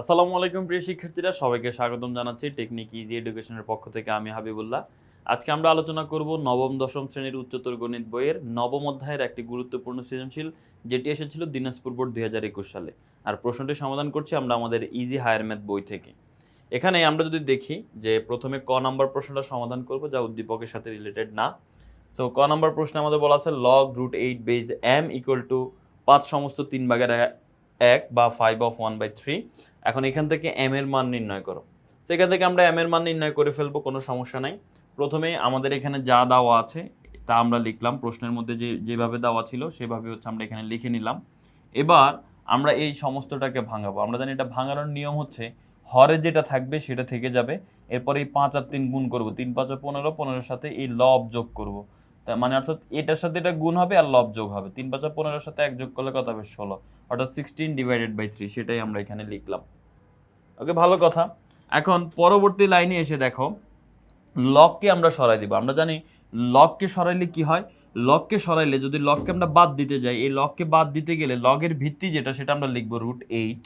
আসসালামু আলাইকুম, প্রিয় শিক্ষার্থীরা। সবাইকে স্বাগতম জানাচ্ছি টেকনিক ইজি এডুকেশনের পক্ষ থেকে আমি হাবিবুল্লাহ। আজকে আমরা আলোচনা করব নবম, দশম শ্রেণির উচ্চতর গণিত বইয়ের নবম অধ্যায়ের একটি গুরুত্বপূর্ণ সৃজনশীল, যেটি এসেছিল দিনাজপুর বোর্ড দুই হাজার একুশ সালে। আর প্রশ্নটি সমাধান করছি আমরা আমাদের ইজি হায়ার ম্যাথ বই থেকে। এখানে আমরা যদি দেখি যে প্রথমে ক নাম্বার প্রশ্নটা সমাধান করব, যা উদ্দীপকের সাথে রিলেটেড না। তো ক নাম্বার প্রশ্নে আমাদের বলা আছে log root eight base M equal to পাঁচ সমস্ত তিন ভাগের এক বা five of one by three এখন এখান থেকে এম এর মান নির্ণয় করো। তো এখান থেকে আমরা এম এর মান নির্ণয় করে ফেলব, কোনো সমস্যা নাই। প্রথমে আমাদের এখানে যা দেওয়া আছে, তা আমরা লিখলাম। প্রশ্নের মধ্যে যে, যেভাবে দেওয়া ছিল, সেভাবে হচ্ছে আমরা এখানে লিখে নিলাম। এবার আমরা এই সমস্তটাকে ভাঙাবো। আমরা জানি এটা ভাঙানোর নিয়ম হচ্ছে, হরে যেটা থাকবে সেটা থেকে যাবে। এরপর এই পাঁচ আর তিন গুণ করব। তিন, পাঁচ পনেরো, পনেরোর সাথে এই লব যোগ করব। মানে অর্থাৎ এটার সাথে এটা গুণ হবে আর লব যোগ হবে। তিন পাঁচ পনেরোর সাথে এক যোগ করলে কত হবে? ষোলো। অর্থাৎ সিক্সটিন ডিভাইডেড বাই থ্রি সেটাই আমরা এখানে লিখলাম। ওকে ভালো কথা। এখন পরবর্তী লাইনে এসে দেখো লককে আমরা সরাই দিব। আমরা জানি লককে সরাইলে কি হয়? লককে সরাইলে যদি লককে আমরা বাদ দিতে যাই, এই লককে বাদ দিতে গেলে লগের ভিত্তি যেটা, সেটা আমরা লিখব রুট এইট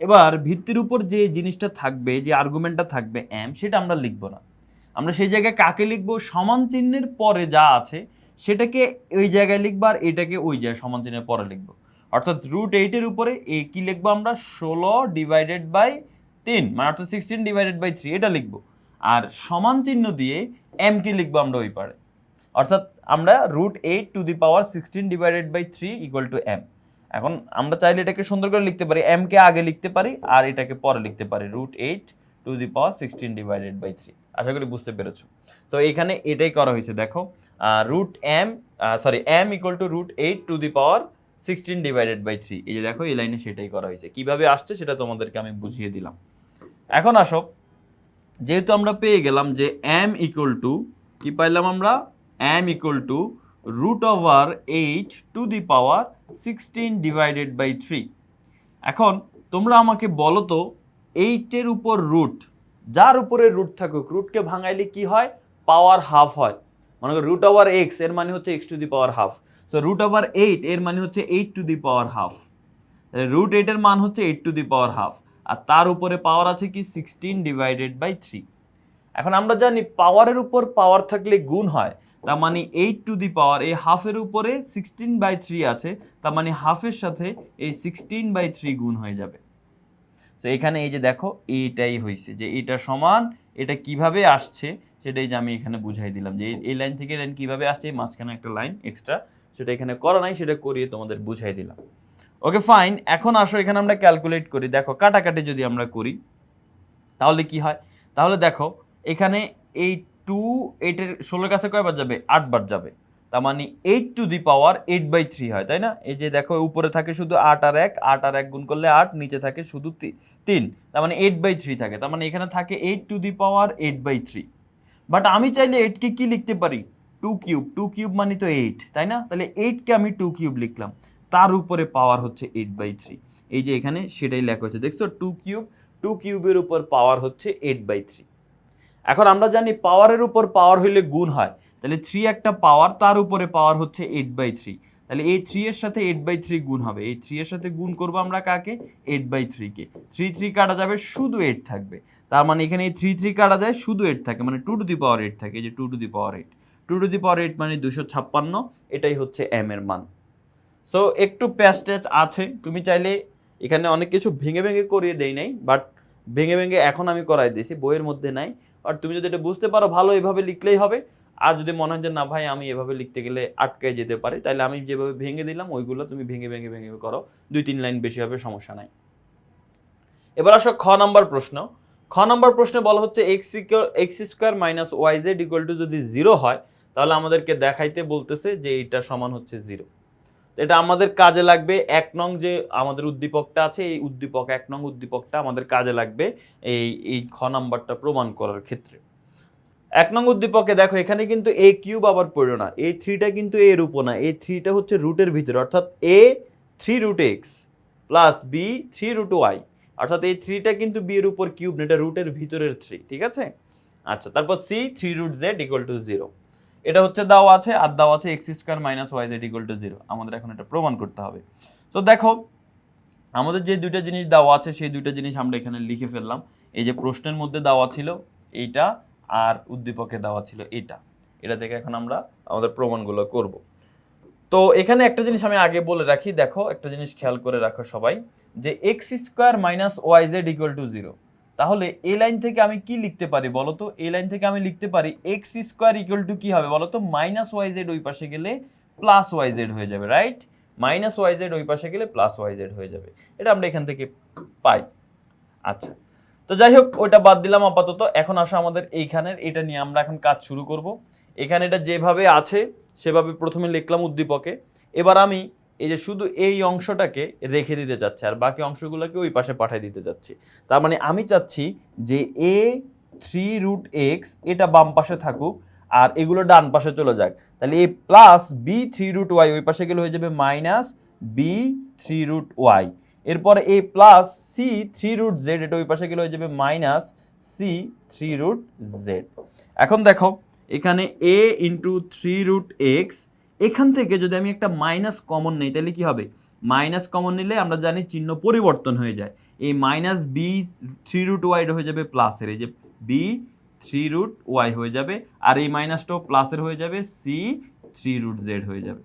এবার ভিত্তির উপর যে জিনিসটা থাকবে, যে আর্গুমেন্টটা থাকবে এম সেটা আমরা লিখব না। আমরা সেই জায়গায় কাকে লিখব? সমান চিহ্নের পরে যা আছে, সেটাকে ওই জায়গায় লিখব আর এটাকে ওই জায়গায় সমান চিহ্নের পরে লিখব। অর্থাৎ রুট এইটের উপরে এ কি লিখব আমরা? ষোলো ডিভাইডেড বাই তিন মানে অর্থাৎ সিক্সটিন ডিভাইডেড বাই থ্রি এটা লিখব। আর সমান চিহ্ন দিয়ে এম কে লিখব আমরা ওই পারে? অর্থাৎ আমরা root eight to the power sixteen divided by three equal to M এখন আমরা চাইলে এটাকে সুন্দর করে লিখতে পারি এম কে আগে লিখতে পারি আর এটাকে পরে লিখতে পারি root eight to the power sixteen divided by three আশা করি বুঝতে পেরেছ। তো এখানে এটাই করা হয়েছে, দেখো। Root M sorry M equal to root eight to the power sixteen divided by three এই যে দেখো, এই লাইনে সেটাই করা হয়েছে। কীভাবে আসছে সেটা তোমাদেরকে আমি বুঝিয়ে দিলাম। এখন আসো, যেহেতু আমরা পেয়ে গেলাম যে এম ইকুয়াল টু কি পাইলাম আমরা? M equal to root over eight to the power sixteen divided by three এখন তোমরা আমাকে বলো তো এইটের উপর রুট যার উপরে রুট থাকুক রুটকে ভাঙাইলে কি হয়? পাওয়ার হাফ হয়। মনে করো রুট ওভার এক্সের মানে হচ্ছে X to the power half so root over eight এর মানে হচ্ছে eight to the power half root এইটের মান হচ্ছে eight to the power half আর তার উপরে পাওয়ার আছে কি? সিক্সটিন ডিভাইডেড বাই থ্রি এখন আমরা জানি পাওয়ারের উপর পাওয়ার থাকলে গুণ হয়। তার মানে এইট টু দি পাওয়ার এই হাফের উপরে সিক্সটিন বাই থ্রি আছে। তার মানে হাফের সাথে এই সিক্সটিন বাই থ্রি গুণ হয়ে যাবে। তো এখানে এই যে দেখো, এইটাই হয়েছে যে এটা সমান, এটা কীভাবে আসছে সেটাই যে আমি এখানে বুঝাই দিলাম যে এই- লাইন থেকে লাইন কীভাবে আসছে মাঝখানে একটা লাইন এক্সট্রা সেটা এখানে করা নাই, সেটা করিয়ে তোমাদের বুঝাই দিলাম। ওকে ফাইন এখন আসো, এখানে আমরা ক্যালকুলেট করি। দেখো, কাটাকাটি যদি আমরা করি, তাহলে কি হয়? তাহলে দেখো, এখানে এই টু এইটের ষোলোর কাছে কয়বার যাবে? আটবার যাবে। তার মানে eight to the power eight by three হয়, তাই না? এই যে দেখো উপরে থাকে শুধু আট আর এক, আট আর এক গুণ করলে আট, নিচে থাকে শুধু তিন। তার মানে এইট বাই থ্রি থাকে, তার মানে এখানে থাকে eight to the power eight by three but আমি চাইলে এইটকে কি লিখতে পারি? টু কিউব টু কিউব মানে তো এইট তাই না? তাহলে এইটকে আমি টু কিউব লিখলাম, তার উপরে পাওয়ার হচ্ছে এইট বাই থ্রি এই যে এখানে সেটাই লেখা হচ্ছে দেখছ? টু কিউব টু কিউবের উপর পাওয়ার হচ্ছে এইট বাই থ্রি এখন আমরা জানি পাওয়ারের উপর পাওয়ার হইলে গুণ হয়। তাহলে থ্রি একটা পাওয়ার তার উপরে পাওয়ার হচ্ছে এইট বাই থ্রি তাহলে এই থ্রি এর সাথে এইট বাই থ্রি গুণ হবে। এই থ্রি এর সাথে গুণ করব আমরা কাকে? এইট বাই থ্রিকে থ্রি থ্রি কাটা যাবে, শুধু এইট থাকবে। তার মানে এখানে এই থ্রি থ্রি কাটা যায়, শুধু এইট থাকে। মানে two to the power eight থাকে। যে two to the power eight two to the power eight মানে দুশো ছাপ্পান্ন, এটাই হচ্ছে এম এর মান। সো একটু প্যাস্টেজ আছে। তুমি চাইলে এখানে অনেক কিছু ভেঙে ভেঙে করিয়ে দেই নাই বাট ভেঙে ভেঙে এখন আমি করাই দিয়েছি, বইয়ের মধ্যে নাই। আর তুমি যদি এটা বুঝতে পারো, ভালো এভাবে লিখলেই হবে। আর যদি মনে হয় যে, না ভাই, আমি এভাবে লিখতে গেলে আটকায় যেতে পারি তাহলে আমি যেভাবে ভেঙে দিলাম, ওইগুলো তুমি ভেঙে ভেঙে ভেঙে করো। দুই, তিন লাইন বেশি হবে, সমস্যা নাই। এবার আসো খ নাম্বার প্রশ্ন। খ নাম্বার প্রশ্নে বলা হচ্ছে x x square minus y z equal to যদি জিরো হয়, তাহলে আমাদেরকে দেখাইতে বলতেছে যে এটা সমান হচ্ছে জিরো এটা আমাদের কাজে লাগবে, এক নং যে আমাদের উদ্দীপকটা আছে, এই উদ্দীপক, এক নং উদ্দীপকটা আমাদের কাজে লাগবে, এই এই খ নাম্বারটা প্রমাণ করার ক্ষেত্রে। এক নং উদ্দীপকে দেখো, এখানে কিন্তু এ কিউব আবার পড়ল না। এই থ্রিটা কিন্তু এর উপর না। এই থ্রিটা হচ্ছে রুটের ভিতরে। অর্থাৎ a three root x plus b three root y অর্থাৎ এই থ্রিটা কিন্তু বি এর উপর কিউব এটা রুটের ভিতরের থ্রি ঠিক আছে? আচ্ছা তারপর c three root z equal to zero এটা হচ্ছে দেওয়া আছে, আর দেওয়া আছে x square minus y z equal to zero আমাদের এখন এটা প্রমাণ করতে হবে। তো দেখো, আমাদের যে দুইটা জিনিস দেওয়া আছে, সেই দুইটা জিনিস আমরা এখানে লিখে ফেললাম। এই যে প্রশ্নের মধ্যে দেওয়া ছিল, এইটা আর উদ্দীপকে দেওয়া ছিল এটা। এটা থেকে এখন আমরা আমাদের প্রমাণগুলো করব। তো এখানে একটা জিনিস আমি আগে বলে রাখি, দেখো, একটা জিনিস খেয়াল করে রাখো সবাই, যে x square minus y z equal to zero তাহলে এই লাইন থেকে আমি কি লিখতে পারি বলো তো? এই লাইন থেকে আমি লিখতে পারি এক্স স্কোয়ার ইকুয়াল টু কি হবে বলো তো? মাইনাস ওয়াই জেড ওই পাশে গেলে প্লাস ওয়াই জেড হয়ে যাবে রাইট মাইনাস ওয়াই জেড ওই পাশে গেলে প্লাস ওয়াই জেড হয়ে যাবে। এটা আমরা এখান থেকে পাই। আচ্ছা তো যাই হোক ওইটা বাদ দিলাম আপাতত। এখন আসো আমাদের এইখানের, এটা নিয়ে আমরা এখন কাজ শুরু করব। এখানে এটা যেভাবে আছে, সেভাবে প্রথমে লিখলাম উদ্দীপকে। এবার আমি এই যে শুধু এই অংশটাকে রেখে দিতে চাচ্ছি, আর বাকি অংশগুলোকে ওই পাশে পাঠিয়ে দিতে চাচ্ছি। তার মানে আমি চাচ্ছি যে এ থ্রি রুট এক্স এটা বাম পাশে থাকুক, আর এগুলো ডান পাশে চলে যাক। তাহলে a plus b three root y ওই পাশে গেলে হয়ে যাবে minus b three root y এরপর a plus c three root z এটা ওই পাশে গেলে হয়ে যাবে minus c three root z এখন দেখো, এখানে a into three root x এখান থেকে যদি আমি একটা মাইনাস কমন নেই, তাহলে কি হবে? মাইনাস কমন নিলে আমরা জানি চিহ্ন পরিবর্তন হয়ে যায়। এই minus b three root y হয়ে যাবে প্লাসের এই যে বি থ্রি রুট ওয়াই হয়ে যাবে, আর এই মাইনাসটাও প্লাসের হয়ে যাবে সি থ্রি রুট জেড হয়ে যাবে।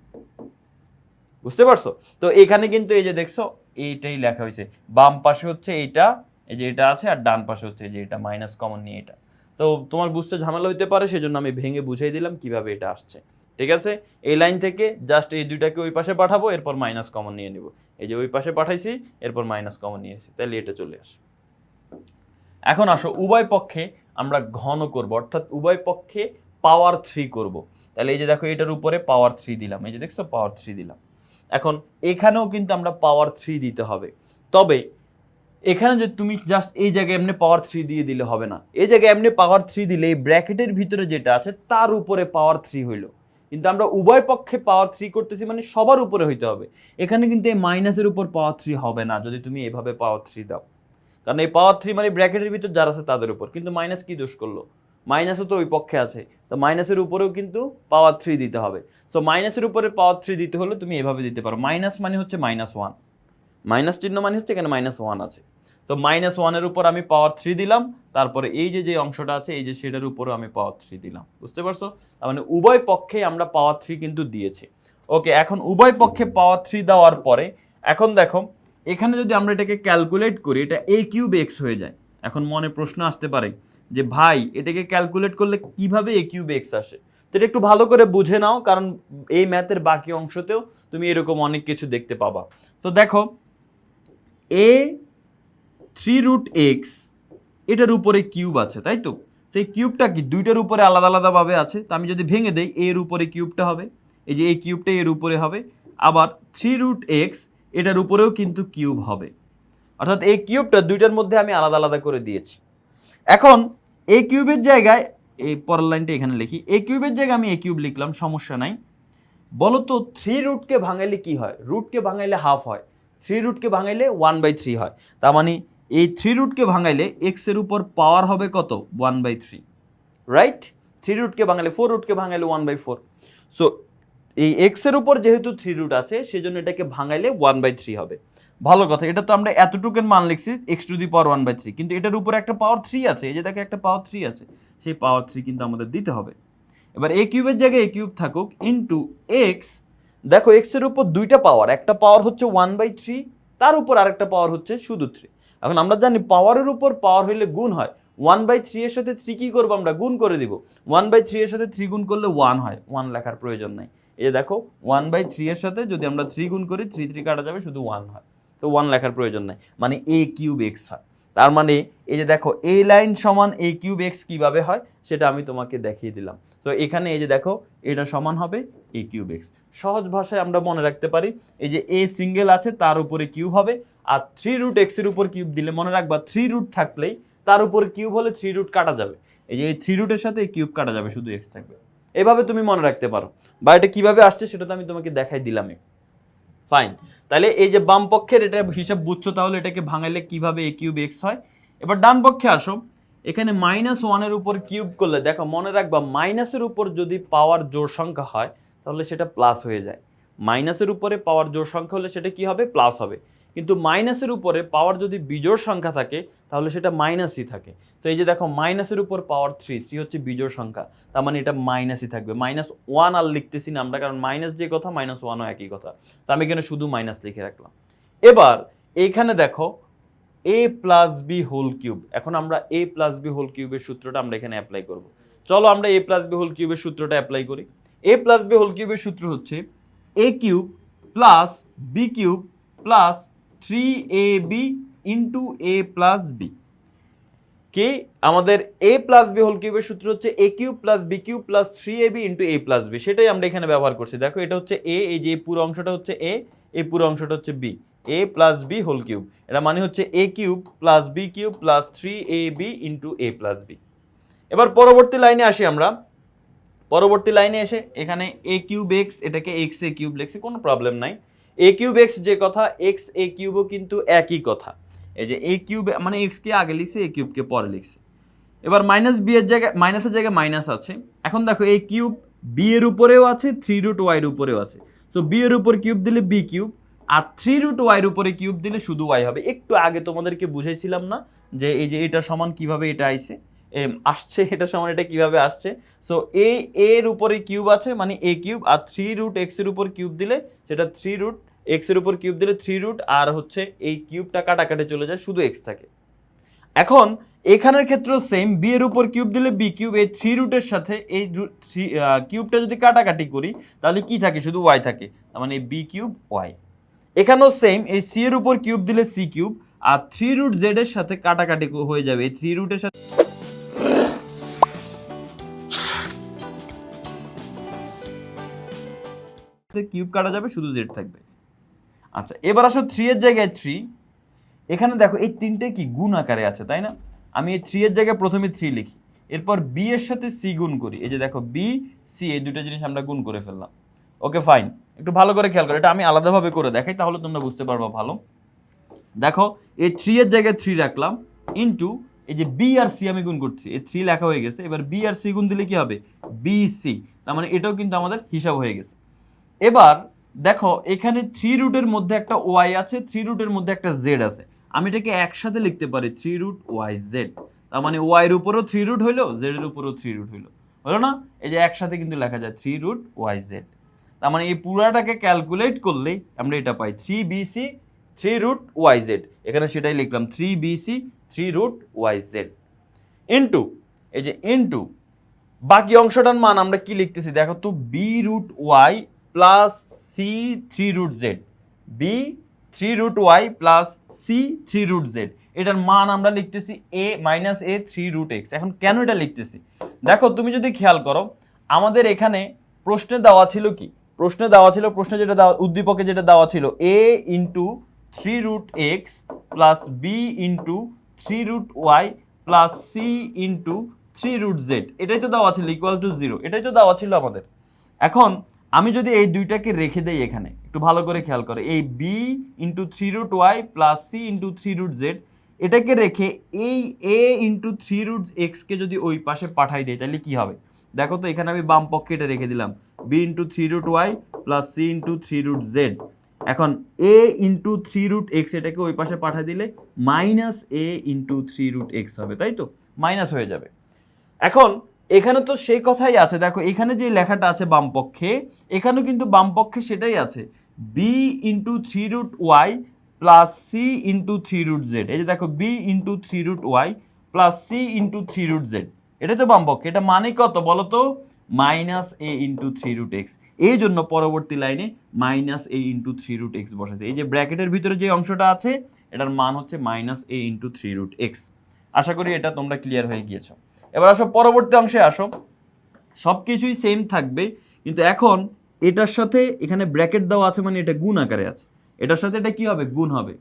বুঝতে পারছ? তো এখানে কিন্তু এই যে দেখছ এইটাই লেখা হয়েছে। বাম পাশে হচ্ছে এইটা, এই যে এটা আছে, আর ডান পাশে হচ্ছে যে এটা মাইনাস কমন নিয়ে এটা। তো তোমার বুঝতে ঝামেলা হইতে পারে, সেজন্য আমি ভেঙে বুঝাই দিলাম কীভাবে এটা আসছে। ঠিক আছে? এই লাইন থেকে জাস্ট এই দুইটাকে ওই পাশে পাঠাবো, এরপর মাইনাস কমন নিয়ে নিব। এই যে ওই পাশে পাঠাইছি, এরপর মাইনাস কমন নিয়ে এসেছি তাহলে এটা চলে আসে। এখন আসো, উভয় পক্ষে আমরা ঘন করব, অর্থাৎ উভয় পক্ষে পাওয়ার থ্রি করব। তাহলে এই যে দেখো, এটার উপরে পাওয়ার থ্রি দিলাম। এই যে দেখছ পাওয়ার থ্রি দিলাম। এখন এখানেও কিন্তু আমরা পাওয়ার থ্রি দিতে হবে। তবে এখানে যে তুমি জাস্ট এই জায়গায় এমনি পাওয়ার থ্রি দিয়ে দিলে হবে না। এই জায়গায় এমনি পাওয়ার থ্রি দিলে এই ব্র্যাকেটের ভিতরে যেটা আছে তার উপরে পাওয়ার থ্রি হইল। কিন্তু আমরা উভয় পক্ষে পাওয়ার থ্রি করতেছি মানে সবার উপরে হইতে হবে। এখানে কিন্তু এই মাইনাসের উপর পাওয়ার থ্রি হবে না, যদি তুমি এভাবে পাওয়ার থ্রি দাও। কারণ এই পাওয়ার থ্রি মানে ব্র্যাকেটের ভিতর যারা আছে তাদের উপর। কিন্তু মাইনাস কি দোষ করল? মাইনাসও তো ওই পক্ষে আছে। তো মাইনাসের উপরেও কিন্তু পাওয়ার থ্রি দিতে হবে। সো মাইনাসের উপরে পাওয়ার থ্রি দিতে হলে তুমি এভাবে দিতে পারো। মাইনাস মানে হচ্ছে মাইনাস ওয়ান মাইনাস চিহ্ন মানে হচ্ছে এখানে মাইনাস ওয়ান আছে। তো মাইনাস ওয়ানের উপর আমি পাওয়ার থ্রি দিলাম। তারপরে এই যে যে অংশটা আছে, এই যে সেটার উপরও আমি পাওয়ার থ্রি দিলাম। বুঝতে পারছ? তার মানে উভয় পক্ষে আমরা পাওয়ার থ্রি কিন্তু দিয়েছি। ওকে এখন উভয় পক্ষে পাওয়ার থ্রি দেওয়ার পরে, এখন দেখো, এখানে যদি আমরা এটাকে ক্যালকুলেট করি, এটা এ কিউব এক্স হয়ে যায়। এখন মনে প্রশ্ন আসতে পারে যে ভাই, এটাকে ক্যালকুলেট করলে কীভাবে এ কিউব এক্স আসে? তো এটা একটু ভালো করে বুঝে নাও, কারণ এই ম্যাথের বাকি অংশতেও তুমি এরকম অনেক কিছু দেখতে পাবা। তো দেখো এ থ্রি রুট এক্স এটার উপরে কিউব আছে, তাই তো? সেই কিউবটা কি? দুইটার উপরে আলাদা আলাদাভাবে আছে। তো আমি যদি ভেঙে দেই এর উপরে কিউবটা হবে। এই যে এই কিউবটা এর উপরে হবে। আবার থ্রি রুট এক্স এটার উপরেও কিন্তু কিউব হবে। অর্থাৎ এই কিউবটা দুইটার মধ্যে আমি আলাদা আলাদা করে দিয়েছি। এখন এই কিউবের জায়গায়, এই পরের লাইনটা এখানে লিখি এই কিউবের জায়গায় আমি এই কিউব লিখলাম, সমস্যা নাই। বলো তো থ্রি রুটকে ভাঙাইলে কি হয়? রুটকে ভাঙাইলে হাফ হয়। থ্রি রুটকে ভাঙাইলে ওয়ান বাই থ্রি হয়। তার মানে এই থ্রি রুটকে ভাঙাইলে এক্সের উপর পাওয়ার হবে কত? One by three right three রুটকে ভাঙাইলে ফোর রুটকে ভাঙাইলে ওয়ান বাই ফোর সো এই এক্সের উপর যেহেতু থ্রি রুট আছে, সেজন্য এটাকে ভাঙাইলে ওয়ান বাই থ্রি হবে। ভালো কথা, এটা তো আমরা এতটুকুর মান লিখছি x to the power one by three কিন্তু এটার উপর একটা পাওয়ার থ্রি আছে, এই যে দেখে একটা পাওয়ার থ্রি আছে, সেই পাওয়ার থ্রি কিন্তু আমাদের দিতে হবে। এবার এ কিউবের জায়গায় এ কিউব থাকুক ইন্টু এক্স দেখো এক্সের উপর দুইটা পাওয়ার একটা পাওয়ার হচ্ছে ওয়ান বাই থ্রি তার উপর আরেকটা পাওয়ার হচ্ছে শুধু থ্রি এখন আমরা জানি পাওয়ারের উপর পাওয়ার হইলে গুণ হয় ওয়ান বাই থ্রি এর সাথে থ্রি কী করব আমরা? গুণ করে দিব। ওয়ান বাই থ্রি এর সাথে থ্রি গুণ করলে ওয়ান হয় ওয়ান লেখার প্রয়োজন নাই। এই দেখো ওয়ান বাই থ্রি এর সাথে যদি আমরা থ্রি গুণ করি থ্রি থ্রি কাটা যাবে, শুধু ওয়ান হয়। তো ওয়ান লেখার প্রয়োজন নাই। মানে এ কিউব এক্স হয়। তার মানে এই যে দেখো এ লাইন সমান এ কিউব এক্স কীভাবে হয়, সেটা আমি তোমাকে দেখিয়ে দিলাম। তো এখানে এই যে দেখো, এটা সমান হবে এ কিউব এক্স সহজ ভাষায় আমরা মনে রাখতে পারি, এই যে এ সিঙ্গেল আছে, তার উপরে কিউব হবে, আর থ্রি রুট এক্সের উপর কিউব দিলে মনে রাখবা থ্রি রুট থাকলেই তার উপর কিউব হলে থ্রি রুট কাটা যাবে। এই যে এই থ্রি রুটের সাথে কিউব কাটা যাবে, শুধু এক্স থাকবে। এভাবে তুমি মনে রাখতে পারো। বা এটা কীভাবে আসছে, সেটা তো আমি তোমাকে দেখাই দিলামই। ফাইন তাহলে এই যে বাম পক্ষের এটা হিসাব বুঝছ, তাহলে এটাকে ভাঙাইলে কীভাবে এ কিউব এক্স হয়? এবার ডান পক্ষে আসো। এখানে মাইনাস ওয়ানের উপর কিউব করলে, দেখো মনে রাখবা মাইনাসের উপর যদি পাওয়ার জোর সংখ্যা হয়, তাহলে সেটা প্লাস হয়ে যায়। মাইনাসের উপরে পাওয়ার জোর সংখ্যা হলে সেটা কি হবে? প্লাস হবে। কিন্তু মাইনাসের উপরে পাওয়ার যদি বিজোড় সংখ্যা থাকে, তাহলে সেটা মাইনাসই থাকে। তো এই যে দেখো মাইনাসের উপর পাওয়ার থ্রি থ্রি হচ্ছে বিজোড় সংখ্যা। তার মানে এটা মাইনাসই থাকবে। মাইনাস ওয়ান আর লিখতেছি না আমরা, কারণ মাইনাস যে কথা মাইনাস ওয়ানও একই কথা। তো আমি এখানে শুধু মাইনাস লিখে রাখলাম। এবার, এইখানে দেখো a plus b whole cube এখন আমরা এ প্লাস বি হোল কিউবের সূত্রটা আমরা এখানে অ্যাপ্লাই করব। চলো আমরা এ প্লাস বি হোল কিউবের সূত্রটা অ্যাপ্লাই করি। এ প্লাস বি হোল কিউবের সূত্র হচ্ছে a cube plus b cube plus three a b into a plus b কে আমাদের এ প্লাস বি হোল কিউবের সূত্র হচ্ছে a cube plus b cube plus three a b into a plus b সেটাই আমরা এখানে ব্যবহার করছি। দেখো, এটা হচ্ছে এ এই যে পুরো অংশটা হচ্ছে এ এই পুরো অংশটা হচ্ছে b a plus b whole cube এটা মানে হচ্ছে a cube plus b cube plus three a b into a plus b এবার পরবর্তী লাইনে আসি আমরা। পরবর্তী লাইনে এসে এখানে এ কিউব এক্স এটাকে এক্স এ কিউব লিখছি, কোনো প্রবলেম নাই। এ কিউব এক্স যে কথা এক্স এ কিউবও কিন্তু একই কথা। এই যে এ কিউব মানে এক্স কে আগে লিখছে এ কিউবকে পরে লিখছে। এবার মাইনাস বি এর জায়গায় মাইনাসের জায়গায় মাইনাস আছে। এখন দেখো এই কিউব বি এর উপরেও আছে থ্রি রুট ওয়াইয়ের উপরেও আছে। তো বি এর উপর কিউব দিলে বি কিউব আর থ্রি রুট ওয়াইয়ের উপরে কিউব দিলে শুধু ওয়াই হবে। একটু আগে তোমাদেরকে বুঝাইছিলাম না যে এই যে এটা সমান কীভাবে এটা আইছে। আসছে, এটা সমান, এটা কীভাবে আসছে? সো এ এর উপরে কিউব আছে মানে এ কিউব আর থ্রি রুট এক্সের উপর কিউব দিলে সেটা থ্রি রুট এক্সের উপর কিউব দিলে থ্রি রুট আর হচ্ছে এই কিউবটা কাটাকাটি চলে যায়, শুধু এক্স থাকে। এখন এখানের ক্ষেত্রেও সেম বি এর উপর কিউব দিলে বি কিউব এই থ্রি রুটের সাথে এই থ্রি কিউবটা যদি কাটাকাটি করি, তাহলে কি থাকে? শুধু ওয়াই থাকে, তার মানে বি কিউব ওয়াই এখানেও সেম এই সি এর উপর কিউব দিলে সি কিউব আর থ্রি রুট জেড এর সাথে কাটাকাটি হয়ে যাবে, এই থ্রি রুটের সাথে কিউব কাটা যাবে, শুধু জেড থাকবে। আচ্ছা এবার আসো থ্রি এর জায়গায় থ্রি এখানে দেখো এই তিনটে কি গুণ আকারে আছে, তাই না? আমি এই থ্রি এর জায়গায় প্রথমে থ্রি লিখি, এরপর বি এর সাথে সি গুণ করি। এই যে দেখো বি সি এই দুটো জিনিস আমরা গুণ করে ফেললাম। ওকে ফাইন একটু ভালো করে খেয়াল করো, এটা আমি আলাদাভাবে করে দেখাই, তাহলে তোমরা বুঝতে পারবা ভালো। দেখো, এই থ্রি এর জায়গায় থ্রি রাখলাম ইন্টু এই যে বি আর সি আমি গুণ করছি, এই থ্রি লেখা হয়ে গেছে, এবার বি আর সি গুণ দিলে কি হবে? বি সি তার মানে এটাও কিন্তু আমাদের হিসাব হয়ে গেছে। এবার দেখো, এখানে থ্রি রুটের মধ্যে একটা ওয়াই আছে থ্রি রুটের মধ্যে একটা জেড আছে। আমি এটাকে একসাথে লিখতে পারি থ্রি রুট ওয়াই জেড তার মানে ওয়াই এর উপরও থ্রি রুট হইল জেড এর উপরও থ্রি রুট হইল। হলো না? এই যে একসাথে কিন্তু লেখা যায় থ্রি রুট ওয়াই জেড তার মানে এই পুরাটাকে ক্যালকুলেট করলেই আমরা এটা পাই three b c three root y z এখানে সেটাই লিখলাম three b c three root y z into এই যে ইন্টু বাকি অংশটার মান আমরা কি লিখতেছি? দেখো তো b root y plus c three root z b three root y plus c three root z এটার মান আমরা লিখতেছি a minus a three root x এখন কেন এটা লিখতেছি? দেখো, তুমি যদি খেয়াল করো, আমাদের এখানে প্রশ্নে দেওয়া ছিল কি? প্রশ্নে দেওয়া ছিল, প্রশ্নে যেটা দেওয়া, উদ্দীপকে যেটা দেওয়া ছিল a into three root x plus b into three root y plus c into three root z এটাই তো দেওয়া ছিল ইকুয়াল টু জিরো এটাই তো দেওয়া ছিল আমাদের। এখন আমি যদি এই দুইটাকে রেখে দেই এখানে, একটু ভালো করে খেয়াল করে, এই b into three root y plus c into three root z এটাকে রেখে এই এ ইন্টু থ্রি রুট এক্সকে যদি ওই পাশে পাঠাই দেয় তাহলে কী হবে? দেখো তো, এখানে আমি বাম পক্ষে এটা রেখে দিলাম b into three root y plus c into three root z এখন a into three root x এটাকে ওই পাশে পাঠিয়ে দিলে minus a into three root x হবে, তাই তো? মাইনাস হয়ে যাবে। এখন এখানে তো সেই কথাই আছে। দেখো, এখানে যে লেখাটা আছে বামপক্ষে, এখানেও কিন্তু বামপক্ষে সেটাই আছে। B into three root y plus c into three root z এই যে দেখো b into three root y plus c into three root z এটা তো বামপক্ষে, এটা মানে কত বলো তো? Minus a into three root x এই জন্য পরবর্তী লাইনে minus a into three root x বসাতে এই যে ব্র্যাকেটের ভিতরে যে অংশটা আছে, এটার মান হচ্ছে minus a into three root x আশা করি এটা তোমরা ক্লিয়ার হয়ে গিয়েছো। এবার আসো, পরবর্তী অংশে আসো। সব কিছুই সেম থাকবে, কিন্তু এখন এটার সাথে এখানে ব্র্যাকেট দেওয়া আছে মানে এটা গুণ আকারে আছে। এটার সাথে এটা কি হবে? গুণ হবে।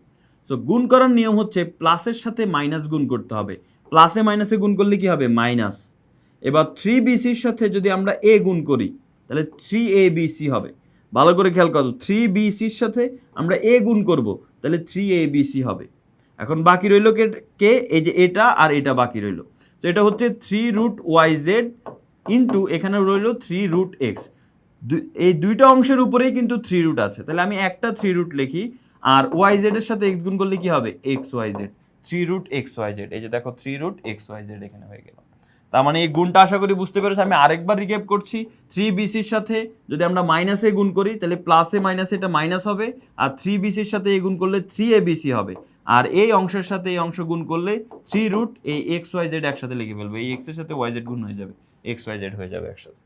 তো গুণ করার নিয়ম হচ্ছে প্লাসের সাথে মাইনাস গুণ করতে হবে। প্লাসে মাইনাসে গুণ করলে কি হবে? মাইনাস এবার থ্রি বিসির সাথে যদি আমরা এ গুণ করি, তাহলে থ্রি এ বিসি হবে। ভালো করে খেয়াল করো থ্রি বিসির সাথে আমরা এ গুণ করব, তাহলে থ্রি এ বিসি হবে। এখন বাকি রইল কে? এই যে এটা আর এটা বাকি রইল। তো এটা হচ্ছে three root y z into এখানে রইল থ্রি রুট এক্স এই দুইটা অংশের উপরেই কিন্তু থ্রি রুট আছে। তাহলে আমি একটা থ্রি রুট লিখি, আর ওয়াই জেড এর সাথে এক্স গুণ করলে কি হবে? X y z three root x y z এই যে দেখো three root x y z এখানে হয়ে গেল। তার মানে এই গুণটা আশা করি বুঝতে পেরেছি, আমি আরেকবার রিক্যাপ করছি। থ্রি বিসির সাথে যদি আমরা মাইনাসে গুণ করি, তাহলে প্লাসে মাইনাসে এটা মাইনাস হবে, আর থ্রি বিসির সাথে এই গুণ করলে থ্রি এ বিসি হবে। আর এই অংশের সাথে এই অংশ গুণ করলে থ্রি রুট এই এক্স ওয়াই জেড একসাথে লিখে ফেলব। এই এক্সের সাথে ওয়াই জেড গুণ হয়ে যাবে। এক্স ওয়াই জেড হয়ে যাবে একসাথে।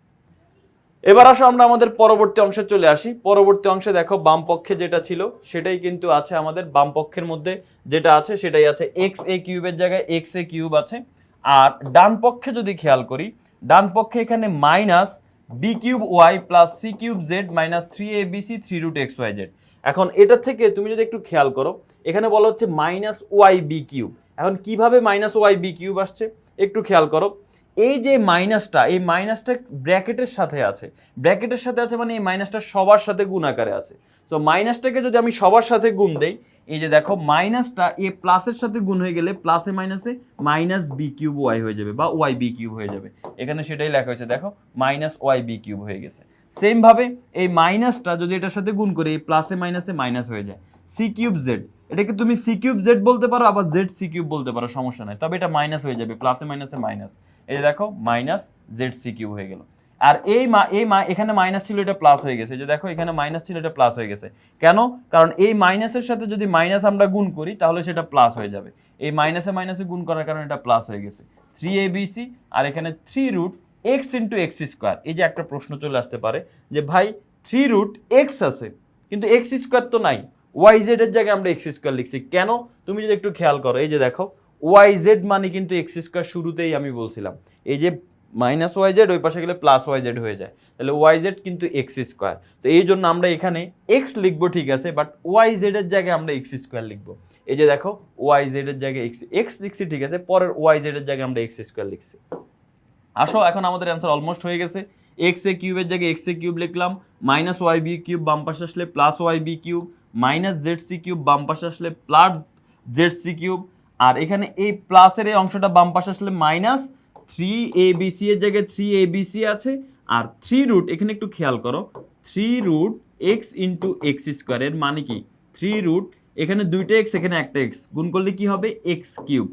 এবার আসো আমরা আমাদের পরবর্তী অংশে চলে আসি। পরবর্তী অংশে দেখো বাম পক্ষে যেটা ছিল, সেটাই কিন্তু আছে আমাদের বাম পক্ষের মধ্যে। যেটা আছে, সেটাই আছে এক্স এ কিউবের জায়গায় এক্স এ কিউব আছে। আর ডান পক্ষে যদি খেয়াল করি, ডান পক্ষে এখানে minus b cube y plus c cube z minus three a b c three root x y z এখন এটা থেকে তুমি যদি একটু খেয়াল করো, এখানে বলা হচ্ছে মাইনাস ওয়াই বি কিউব এখন কীভাবে মাইনাস ওয়াই বি কিউব আসছে? একটু খেয়াল করো। এই যে মাইনাসটা এই মাইনাসটা ব্র্যাকেটের সাথে আছে। ব্র্যাকেটের সাথে আছে মানে এই মাইনাসটা সবার সাথে গুণ আকারে আছে। তো মাইনাসটাকে যদি আমি সবার সাথে গুণ দেই, এই যে দেখো মাইনাসটা এ প্লাসের সাথে গুণ হয়ে গেলে প্লাসে মাইনাসে মাইনাস বি কিউব ওয়াই হয়ে যাবে বা ওয়াই বি কিউব হয়ে যাবে। এখানে সেটাই লেখা হয়েছে, দেখো মাইনাস ওয়াই বি কিউব হয়ে গেছে। সেম ভাবে এই মাইনাসটা যদি এটার সাথে গুণ করি, এই প্লাসে মাইনাসে মাইনাস হয়ে যায়। সি কিউব জেড এটাকে তুমি সি কিউব জেড বলতে পারো, আবার জেড সি কিউব বলতে পারো, সমস্যা নাই। তবে এটা মাইনাস হয়ে যাবে প্লাসে মাইনাসে মাইনাস এই দেখো মাইনাস জেড সি কিউব হয়ে গেল। আর এই মা এই মা এখানে মাইনাস ছিল, এটা প্লাস হয়ে গেছে। যে দেখো, এখানে মাইনাস ছিল, এটা প্লাস হয়ে গেছে। কেন? কারণ এই মাইনাসের সাথে যদি মাইনাস আমরা গুণ করি, তাহলে সেটা প্লাস হয়ে যাবে। এই মাইনাসে মাইনাসে গুণ করার কারণে এটা প্লাস হয়ে গেছে। থ্রি এ বি সি আর এখানে three root x into x square এই যে একটা প্রশ্ন চলে আসতে পারে যে, ভাই থ্রি রুট এক্স আছে, কিন্তু এক্স স্কোয়ার তো নাই। ওয়াই জেড এর জায়গায় আমরা এক্স স্কোয়ার লিখছি। কেন? তুমি যদি একটু খেয়াল করো, এই যে দেখো ওয়াই জেড মানে কিন্তু এক্স স্কোয়ার শুরুতেই আমি বলছিলাম। এই যে মাইনাস ওয়াই জেড ওই পাশে গেলে প্লাস ওয়াই জেড হয়ে যায়। তাহলে ওয়াই জেড কিন্তু এক্স স্কোয়ার তো এই জন্য আমরা এখানে এক্স লিখব, ঠিক আছে বাট ওয়াই জেড এর জায়গায় আমরা এক্স স্কোয়ার লিখব। এই যে দেখো ওয়াই জেড এর জায়গায় এক্স এক্স লিখছি, ঠিক আছে, পরের ওয়াই জেড এর জায়গায় আমরা এক্স স্কোয়ার লিখছি। আসো, এখন আমাদের অ্যান্সার অলমোস্ট হয়ে গেছে। এক্স এ কিউবের জায়গায় এক্স এ কিউব লিখলাম মাইনাস ওয়াই বি কিউব বাম পাশে আসলে plus y b cube minus z c cube বাম পাশে আসলে প্লাস জেড সি কিউব আর এখানে এই প্লাসের এই অংশটা বাম পাশে আসলে minus three a b c এর জায়গায় থ্রি এ বি সি আছে, আর থ্রি রুট এখানে একটু খেয়াল করো three root x into x স্কোয়ারের মানে কি? থ্রি রুট এখানে দুইটা এক্স এখানে একটা এক্স গুণ করলে কি হবে? এক্স কিউব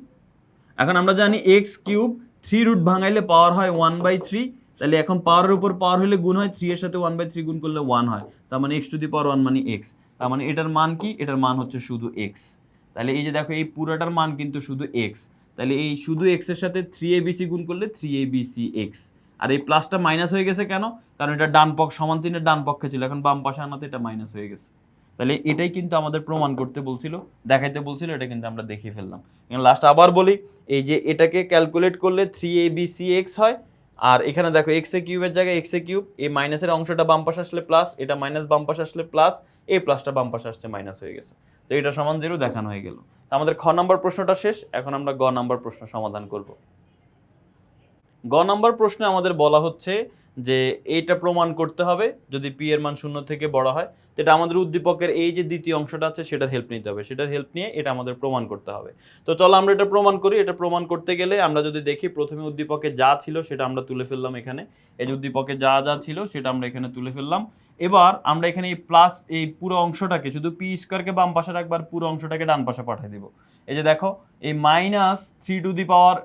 এখন আমরা জানি এক্স কিউব থ্রি রুট ভাঙাইলে পাওয়ার হয় ওয়ান বাই থ্রি তাহলে এখন পাওয়ারের উপর পাওয়ার হলে গুণ হয় থ্রি এর সাথে ওয়ান বাই থ্রি গুণ করলে ওয়ান হয়। তার মানে x to the power one মানে এক্স তার মানে এটার মান কি? এটার মান হচ্ছে শুধু এক্স তাহলে এই যে দেখো, এই পুরোটার মান কিন্তু শুধু এক্স তাহলে এই শুধু এক্সের সাথে থ্রি এ বিসি গুণ করলে three a b c x আর এই প্লাসটা মাইনাস হয়ে গেছে কেন? কারণ এটা ডান পক্ষ, সমান চিহ্নের ডান পক্ষে ছিল। এখন বাম পাশে আনাতে এটা মাইনাস হয়ে গেছে। তাহলে এটাই কিন্তু আমাদের প্রমাণ করতে বলছিল, দেখাইতে বলছিল, এটা কিন্তু আমরা দেখিয়ে ফেললাম। লাস্ট আবার বলি, এই যে এটাকে ক্যালকুলেট করলে three a b c x হয়, আর এখানে দেখো এক্স এ কিউবের জায়গায় এক্স এ কিউব এই মাইনাসের অংশটা বাম আসলে প্লাস এটা মাইনাস বাম আসলে প্লাস এই প্লাসটা বাম আসছে মাইনাস হয়ে গেছে। তো এটা সমান জিরো দেখানো হয়ে গেল। তো আমাদের খ নম্বর প্রশ্নটা শেষ, এখন আমরা গ নম্বর প্রশ্ন সমাধান করব। গ নম্বর প্রশ্নে আমাদের বলা হচ্ছে যে এইটা প্রমাণ করতে হবে যদি পি এর মান শূন্য থেকে বড় হয়। তো এটা আমাদের উদ্দীপকের এই যে দ্বিতীয় অংশটা আছে, সেটার হেল্প নিতে হবে। সেটার হেল্প নিয়ে এটা আমাদের প্রমাণ করতে হবে। তো চলো আমরা এটা প্রমাণ করি। এটা প্রমাণ করতে গেলে আমরা যদি দেখি প্রথমে উদ্দীপকে যা ছিল সেটা আমরা তুলে ফেললাম এখানে। এই যে উদ্দীপকে যা যা ছিল সেটা আমরা এখানে তুলে ফেললাম। এবার আমরা এখানে এই প্লাস এই পুরো অংশটাকে, শুধু পি স্কোয়ারকে বাম পাশে রাখবার পুরো অংশটাকে ডান পাশে পাঠিয়ে দিব। এই যে দেখো, এই minus three to the power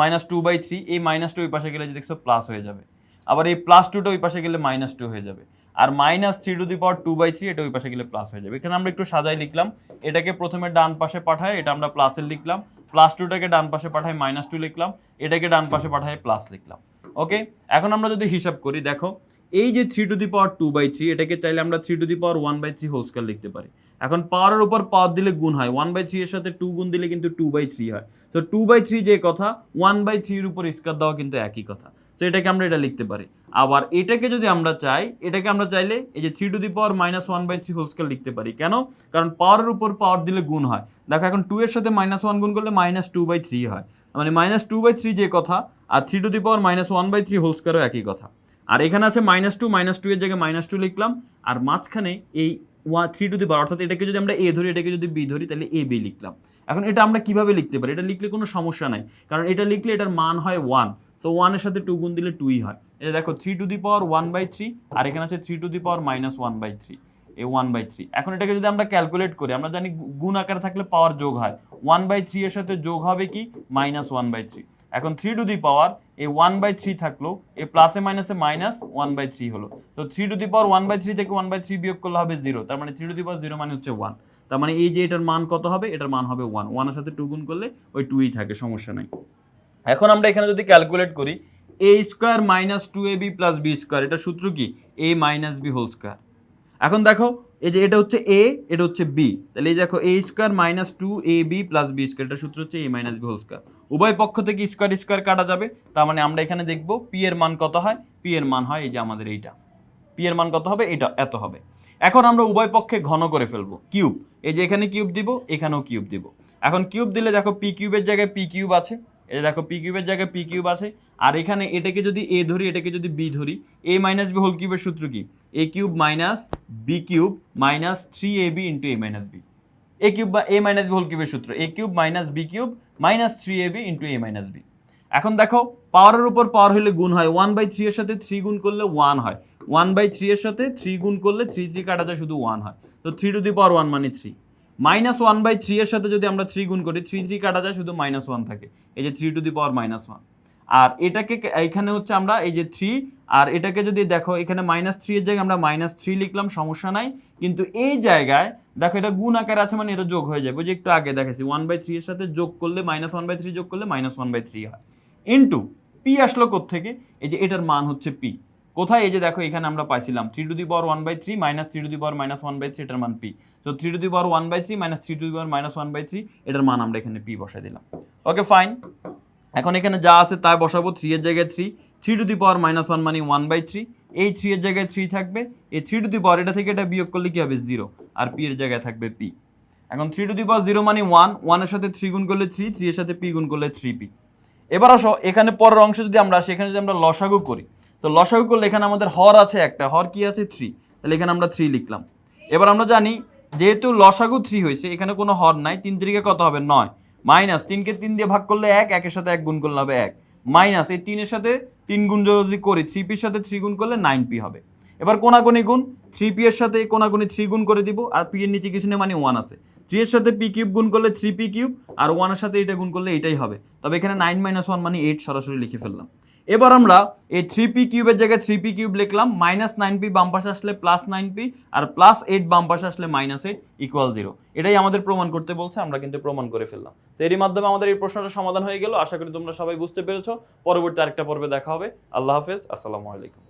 minus two by three এই মাইনাস টু ওই পাশে গেলে যে দেখছ প্লাস হয়ে যাবে। আবার এই প্লাস টুটা ওই পাশে গেলে মাইনাস টু হয়ে যাবে। আর minus three to the power two by three এটা ওই পাশে গেলে প্লাস হয়ে যাবে। এখানে আমরা একটু সাজাই লিখলাম। এটাকে প্রথমে ডান পাশে পাঠায়, এটা আমরা প্লাসের লিখলাম। প্লাস টুটাকে ডান পাশে পাঠাই মাইনাস টু লিখলাম। এটাকে ডান পাশে পাঠাই প্লাস লিখলাম। ওকে এখন আমরা যদি হিসাব করি, দেখো, এই যে three to the power two by three এটাকে চাইলে আমরা three to the power one by three whole square লিখতে পারি। এখন পাওয়ারের উপর পাওয়ার দিলে গুণ হয়। ওয়ান বাই থ্রি এর সাথে টু গুণ দিলে কিন্তু টু বাই থ্রি হয়। তো টু বাই থ্রি যে কথা ওয়ান বাই থ্রির উপর স্কোয়ার দেওয়া কিন্তু একই কথা। তো এটাকে আমরা এটা লিখতে পারি। আবার এটাকে যদি আমরা চাই, এটাকে আমরা চাইলে এই যে three to the power minus one by three whole লিখতে পারি। কেন? কারণ পাওয়ারের উপর পাওয়ার দিলে গুণ হয়। দেখো, এখন টু এর সাথে মাইনাস ওয়ান গুণ করলে মাইনাস টু বাই থ্রি হয়। মানে মাইনাস টু বাই থ্রি যে কথা, আর three to the power minus one by three whole একই কথা। আর এখানে আছে মাইনাস টু মাইনাস টু এর জায়গায় মাইনাস টু লিখলাম। আর মাঝখানে এই one three to the power অর্থাৎ এটাকে যদি আমরা এ ধরি, এটাকে যদি বি ধরি, তাহলে এ বি লিখলাম। এখন এটা আমরা কীভাবে লিখতে পারি? এটা লিখলে কোনো সমস্যা নাই। কারণ এটা লিখলে এটার মান হয় ওয়ান তো ওয়ানের সাথে টু গুণ দিলে টুই হয়। এটা দেখো three to the power one by three আর এখানে আছে three to the power minus one by three A one by three এখন এটাকে যদি আমরা ক্যালকুলেট করি, আমরা জানি গুণ আকারে থাকলে পাওয়ার যোগ হয়। ওয়ান বাই থ্রি এর সাথে যোগ হবে কি? মাইনাস ওয়ান বাই থ্রি এখন থ্রি টু দি পাওয়ার এই ওয়ান বাই থ্রি থাকল এ প্লাসে মাইনাসে মাইনাস ওয়ান বাই থ্রি হলো। তো three to the power one by three থেকে ওয়ান বাই থ্রি বিয়োগ করলে হবে জিরো তার মানে three to the power zero মানে হচ্ছে ওয়ান তার মানে এই যে এটার মান কত হবে? এটার মান হবে ওয়ান ওয়ানের সাথে টু গুণ করলে ওই টুই থাকে, সমস্যা নাই। এখন আমরা এখানে যদি ক্যালকুলেট করি a square minus two a b plus b square এটা সূত্র কি? A minus b whole square এখন দেখো, এই যে এটা হচ্ছে এ এটা হচ্ছে বি তাহলে এই দেখো a square minus two a b plus b square এটা সূত্র হচ্ছে a minus b whole square উভয় পক্ষ থেকে স্কোয়ার স্কোয়ার কাটা যাবে, তার মানে আমরা এখানে দেখব পি এর মান কত হয়? পি এর মান হয় এই যে আমাদের এইটা। পি এর মান কত হবে? এটা, এত হবে। এখন আমরা উভয় পক্ষে ঘন করে ফেলব। কিউব এই যে এখানে কিউব দিব, এখানেও কিউব দিব। এখন কিউব দিলে দেখো পি কিউবের জায়গায় পি কিউব আছে। যে দেখো পি কিউবের জায়গায় পি কিউব আছে। আর এখানে এটাকে যদি এ ধরি, এটাকে যদি বি ধরি এ মাইনাস বি হোল কিউবের সূত্র কি? A cube minus b cube minus three a b into a minus b a cube বা এ মাইনাস বি হোল কিউবের সূত্র। A cube minus b cube minus three a b into a minus b এখন দেখো পাওয়ারের উপর পাওয়ার হলে গুণ হয়। ওয়ান বাই থ্রি এর সাথে থ্রি গুণ করলে ওয়ান হয়। ওয়ান বাই থ্রি এর সাথে থ্রি গুণ করলে থ্রি থ্রি কাটা যায় শুধু ওয়ান হয়। তো three to the power one মানে three minus one by three এর সাথে যদি আমরা থ্রি গুণ করি, থ্রি থ্রি কাটা যায়, শুধু মাইনাস ওয়ান থাকে। এই যে three to the power minus one. আর এটাকে এখানে হচ্ছে আমরা এই যে থ্রি, আর এটাকে যদি দেখো, এখানে মাইনাস থ্রি এর জায়গায় আমরা মাইনাস থ্রি লিখলাম, সমস্যা নাই। কিন্তু এই জায়গায়, দেখো এটা গুণ আকারে আছে মানে এটা যোগ হয়ে যাবে যে একটু আগে দেখেছি, ওয়ান বাই থ্রি এর সাথে যোগ করলে মাইনাস ওয়ান বাই থ্রি যোগ করলে মাইনাস ওয়ান বাই থ্রি হয়। ইন্টু, পি আসলো থেকে এই যে এটার মান হচ্ছে পি। কোথায়? এই যে দেখো, এখানে আমরা পাইছিলাম three to the power one by three minus three to the power minus one by three এটার মান পি তো three to the power one by three minus three to the power minus one by three এটার মান আমরা এখানে P বসাই দিলাম। Okay fine এখন এখানে যা আছে তাই বসাবো থ্রি এর জায়গায় three three to the power minus one মানে ওয়ান বাই থ্রি এই থ্রি এর জায়গায় থ্রি থাকবে, এই থ্রি টু দি পাওয়ার এটা থেকে এটা বিয়োগ করলে কি হবে? জিরো আর পি এর জায়গায় থাকবে পি এখন three to the power zero মানে ওয়ান ওয়ানের সাথে থ্রি গুণ করলে থ্রি থ্রি এর সাথে পি গুণ করলে থ্রি পি এবার আসো, এখানে পরের অংশে যদি আমরা আসি, এখানে যদি আমরা লসাগু করি তো লসাগু করলে এখানে আমাদের হর আছে একটা। হর কি আছে? থ্রি তাহলে এখানে আমরা থ্রি লিখলাম। এবার আমরা জানি, যেহেতু লসাগু থ্রি হয়েছে, এখানে কোনো হর নাই, তিন তিরিকে কত হবে? নয়। মাইনাস তিনকে তিন দিয়ে ভাগ করলে এক, একের সাথে এক গুণ করলে হবে এক। মাইনাস এই তিনের সাথে তিন গুণ যদি করি থ্রি পির সাথে থ্রি গুণ করলে নাইন পি হবে। এবার কোনাগুনি গুণ থ্রি পি এর সাথে কোনাগুনি থ্রি গুণ করে দিব, আর পি এর নিচে কিছু নেই মানে ওয়ান আছে। থ্রি এর সাথে পি কিউব গুণ করলে থ্রি পি কিউব আর ওয়ানের সাথে এটা গুণ করলে এটাই হবে। তবে এখানে নাইন মাইনাস ওয়ান মানে এইট সরাসরি লিখে ফেললাম। এবার আমরা এই থ্রি পি কিউবের জায়গায় থ্রি পি কিউব লিখলাম মাইনাস নাইন পি বাম পাশে আসলে প্লাস নাইন পি আর প্লাস এইট বাম পাশে আসলে মাইনাস এইট ইকুয়াল জিরো এটাই আমাদের প্রমাণ করতে বলছে, আমরা কিন্তু প্রমাণ করে ফেললাম। তো এরই মাধ্যমে আমাদের এই প্রশ্নটা সমাধান হয়ে গেল। আশা করি তোমরা সবাই বুঝতে পেরেছ। পরবর্তী আরেকটা পর্বে দেখা হবে। আল্লাহ হাফেজ। আসসালামু আলাইকুম।